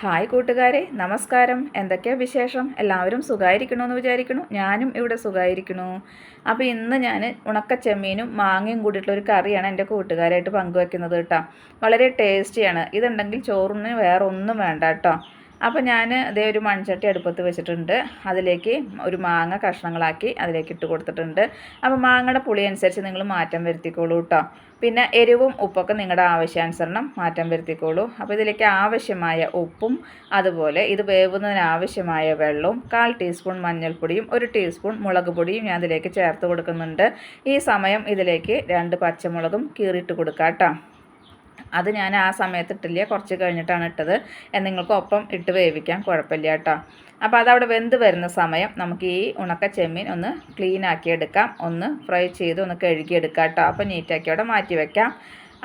Hi കൂട്ടുകാരെ നമസ്കാരം. എന്തൊക്കെയാണ് വിശേഷം? എല്ലാവരും സുഖമായിരിക്കണമെന്ന് വിചാരിക്കുന്നു. ഞാനും ഇവിടെ സുഖമായിരിക്കണു അപ്പോൾ ഇന്ന് ഞാൻ ഉണക്ക ചെമ്മീനും മാങ്ങയും കൂടിയിട്ടുള്ള ഒരു കറിയാണ് എന്റെ കൂട്ടുകാരായിട്ട് പങ്കുവെക്കുന്നത് കേട്ടോ. വളരെ ടേസ്റ്റിയാണ്. ഇതുണ്ടെങ്കിൽ ചോറിന് വേറെ ഒന്നും വേണ്ട കേട്ടോ. അപ്പോൾ ഞാൻ അതേ ഒരു മൺചട്ടി അടുപ്പത്ത് വെച്ചിട്ടുണ്ട്. അതിലേക്ക് ഒരു മാങ്ങ കഷ്ണങ്ങളാക്കി അതിലേക്ക് ഇട്ട് കൊടുത്തിട്ടുണ്ട്. അപ്പോൾ മാങ്ങയുടെ പുളി അനുസരിച്ച് നിങ്ങൾ മാറ്റം വരുത്തിക്കോളൂ കേട്ടോ പിന്നെ എരിവും ഉപ്പൊക്കെ നിങ്ങളുടെ ആവശ്യാനുസരണം മാറ്റം വരുത്തിക്കോളൂ. അപ്പോൾ ഇതിലേക്ക് ആവശ്യമായ ഉപ്പും അതുപോലെ ഇത് വേവുന്നതിന് ആവശ്യമായ വെള്ളവും കാൽ ടീസ്പൂൺ മഞ്ഞൾപ്പൊടിയും ഒരു ടീസ്പൂൺ മുളക് പൊടിയും ഞാൻ ഇതിലേക്ക് ചേർത്ത് കൊടുക്കുന്നുണ്ട്. ഈ സമയം ഇതിലേക്ക് രണ്ട് പച്ചമുളകും കീറിയിട്ട് കൊടുക്കാം കേട്ടോ അത് ഞാൻ ആ സമയത്ത് ഇട്ടില്ല? കുറച്ച് കഴിഞ്ഞിട്ടാണ് ഇട്ടത്. നിങ്ങൾക്ക് ഒപ്പം ഇട്ട് വേവിക്കാം. കുഴപ്പമില്ല കേട്ടോ. അപ്പോൾ അതവിടെ വെന്ത് വരുന്ന സമയം നമുക്ക് ഈ ഉണക്ക ചെമ്മീൻ ഒന്ന് ക്ലീൻ ആക്കി എടുക്കാം. ഒന്ന് ഫ്രൈ ചെയ്ത് ഒന്ന് കഴുകിയെടുക്കാം കേട്ടോ. അപ്പോൾ നീറ്റാക്കി അവിടെ മാറ്റി വെക്കാം.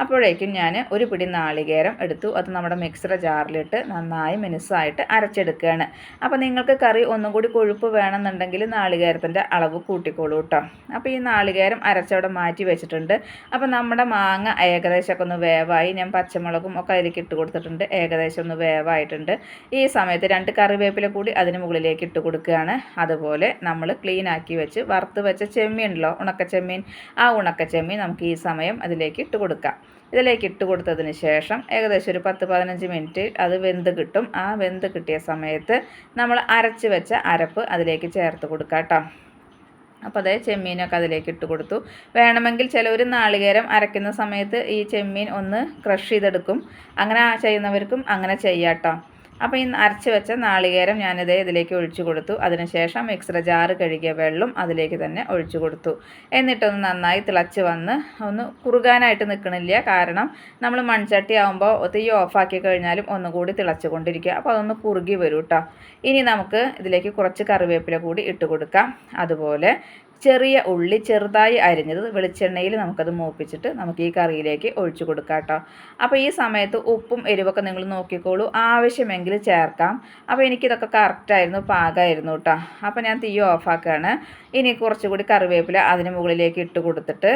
അപ്പോഴേക്കും ഞാൻ ഒരു പിടി നാളികേരം എടുത്തു. അത് നമ്മുടെ മിക്സർ ജാറിലിട്ട് നന്നായി മിനുസായിട്ട് അരച്ചെടുക്കുകയാണ്. അപ്പോൾ നിങ്ങൾക്ക് കറി ഒന്നും കൂടി കൊഴുപ്പ് വേണമെന്നുണ്ടെങ്കിൽ നാളികേരത്തിന്റെ അളവ് കൂട്ടിക്കോളൂ കേട്ടോ അപ്പോൾ ഈ നാളികേരം അരച്ചവിടെ മാറ്റി വെച്ചിട്ടുണ്ട്. അപ്പോൾ നമ്മുടെ മാങ്ങ ഏകദേശമൊക്കെ ഒന്ന് വേവായി. ഞാൻ പച്ചമുളകും ഒക്കെ അതിലേക്ക് ഇട്ട് കൊടുത്തിട്ടുണ്ട്. ഏകദേശം ഒന്ന് വേവായിട്ടുണ്ട്. ഈ സമയത്ത് രണ്ട് കറിവേപ്പില കൂടി അതിന് മുകളിലേക്ക് ഇട്ട് കൊടുക്കുകയാണ്. അതുപോലെ നമ്മൾ ക്ലീൻ ആക്കി വെച്ച് വറുത്ത് വെച്ച ചെമ്മീൻ ഉണ്ടല്ലോ ഉണക്ക ചെമ്മീൻ ആ ഉണക്ക ചെമ്മീൻ നമുക്ക് ഈ സമയം അതിലേക്ക് ഇട്ട് കൊടുക്കാം. ഇതിലേക്ക് ഇട്ട് കൊടുത്തതിന് ശേഷം ഏകദേശം ഒരു പത്ത് പതിനഞ്ച് മിനിറ്റ് അത് വെന്ത് കിട്ടും. ആ വെന്ത് കിട്ടിയ സമയത്ത് നമ്മൾ അരച്ച് വെച്ച അരപ്പ് അതിലേക്ക് ചേർത്ത് കൊടുക്കാം കേട്ടോ അപ്പോൾ അതേ ചെമ്മീനൊക്കെ അതിലേക്ക് ഇട്ട് കൊടുത്തു. വേണമെങ്കിൽ ചിലവർ നാളികേരം അരയ്ക്കുന്ന സമയത്ത് ഈ ചെമ്മീൻ ഒന്ന് ക്രഷ് ചെയ്തെടുക്കും. അങ്ങനെ ചെയ്യുന്നവർക്കും അങ്ങനെ ചെയ്യാം കേട്ടോ അപ്പോൾ ഈ അരച്ച് വെച്ച നാളികേരം ഞാനിതേ ഇതിലേക്ക് ഒഴിച്ചു കൊടുത്തു. അതിനുശേഷം മിക്സർ ജാറ് കഴുകിയ വെള്ളം അതിലേക്ക് തന്നെ ഒഴിച്ചു കൊടുത്തു. എന്നിട്ടൊന്ന് നന്നായി തിളച്ച് വന്ന് ഒന്ന് കുറുകാനായിട്ട് നിൽക്കണില്ല കാരണം നമ്മൾ മൺചട്ടി ആകുമ്പോൾ തീ ഓഫാക്കി കഴിഞ്ഞാലും ഒന്നുകൂടി തിളച്ചു കൊണ്ടിരിക്കുക അപ്പോൾ അതൊന്ന് കുറുകി വരും കേട്ടോ ഇനി നമുക്ക് ഇതിലേക്ക് കുറച്ച് കറിവേപ്പില കൂടി ഇട്ട് കൊടുക്കാം. അതുപോലെ ചെറിയ ഉള്ളി ചെറുതായി അരിഞ്ഞത് വെളിച്ചെണ്ണയിൽ നമുക്കത് മൂപ്പിച്ചിട്ട് നമുക്ക് ഈ കറിയിലേക്ക് ഒഴിച്ചു കൊടുക്കാം കേട്ടോ. അപ്പോൾ ഈ സമയത്ത് ഉപ്പും എരിവൊക്കെ നിങ്ങൾ നോക്കിക്കോളൂ. ആവശ്യമെങ്കിൽ ചേർക്കാം. അപ്പോൾ എനിക്കിതൊക്കെ കറക്റ്റായിരുന്നു പാകമായിരുന്നു കേട്ടോ. അപ്പോൾ ഞാൻ തീ ഓഫാക്കുകയാണ്. ഇനി കുറച്ചുകൂടി കറിവേപ്പില അതിന് മുകളിലേക്ക് ഇട്ട് കൊടുത്തിട്ട്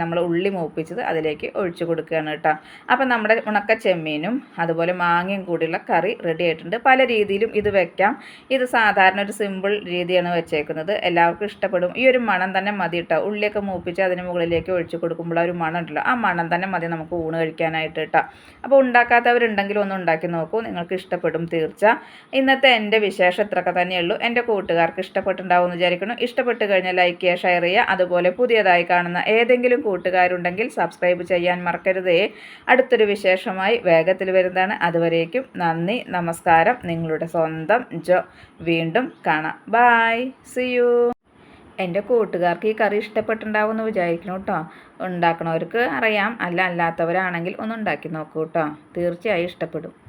നമ്മൾ ഉള്ളി മൂപ്പിച്ചത് അതിലേക്ക് ഒഴിച്ചു കൊടുക്കുകയാണ് കേട്ടോ. അപ്പോൾ നമ്മുടെ ഉണക്ക ചെമ്മീനും അതുപോലെ മാങ്ങയും കൂടിയുള്ള കറി റെഡി ആയിട്ടുണ്ട്. പല രീതിയിലും ഇത് വെക്കാം. ഇത് സാധാരണ ഒരു സിമ്പിൾ രീതിയാണ് വെച്ചേക്കുന്നത്. എല്ലാവർക്കും ഇഷ്ടം ഇഷ്ടപ്പെടും ഈ ഒരു മണം തന്നെ മതി കേട്ടോ ഉള്ളിയൊക്കെ മൂപ്പിച്ച് അതിന് മുകളിലേക്ക് ഒഴിച്ച് കൊടുക്കുമ്പോൾ ആ ഒരു മണം ഉണ്ടല്ലോ ആ മണം തന്നെ മതി നമുക്ക് ഊണ് കഴിക്കാനായിട്ട് കേട്ടോ അപ്പോൾ ഉണ്ടാക്കാത്തവരുണ്ടെങ്കിൽ ഒന്ന് ഉണ്ടാക്കി നോക്കൂ നിങ്ങൾക്ക് ഇഷ്ടപ്പെടും തീർച്ച. ഇന്നത്തെ എന്റെ വിശേഷം ഇത്രയൊക്കെ തന്നെയുള്ളൂ എന്റെ കൂട്ടുകാർക്ക് ഇഷ്ടപ്പെട്ടുണ്ടാവും എന്ന് വിചാരിക്കുന്നു. ഇഷ്ടപ്പെട്ട് കഴിഞ്ഞാൽ ലൈക്ക് ചെയ്യുക ഷെയർ ചെയ്യുക. അതുപോലെ പുതിയതായി കാണുന്ന ഏതെങ്കിലും കൂട്ടുകാരുണ്ടെങ്കിൽ സബ്സ്ക്രൈബ് ചെയ്യാൻ മറക്കരുതേ. അടുത്തൊരു വിശേഷമായി വേഗത്തിൽ വരുന്നതാണ്. അതുവരേക്കും നന്ദി നമസ്കാരം. നിങ്ങളുടെ സ്വന്തം ജോ. വീണ്ടും കാണാം. ബായ് സി യു എന്റെ കൂട്ടുകാർക്ക് ഈ കറി ഇഷ്ടപ്പെട്ടുണ്ടാവുമെന്ന് വിചാരിക്കണം കേട്ടോ. ഉണ്ടാക്കണവർക്ക് അറിയാം. അല്ല അല്ലാത്തവരാണെങ്കിൽ ഒന്ന് ഉണ്ടാക്കി നോക്കൂ കേട്ടോ. തീർച്ചയായും ഇഷ്ടപ്പെടും.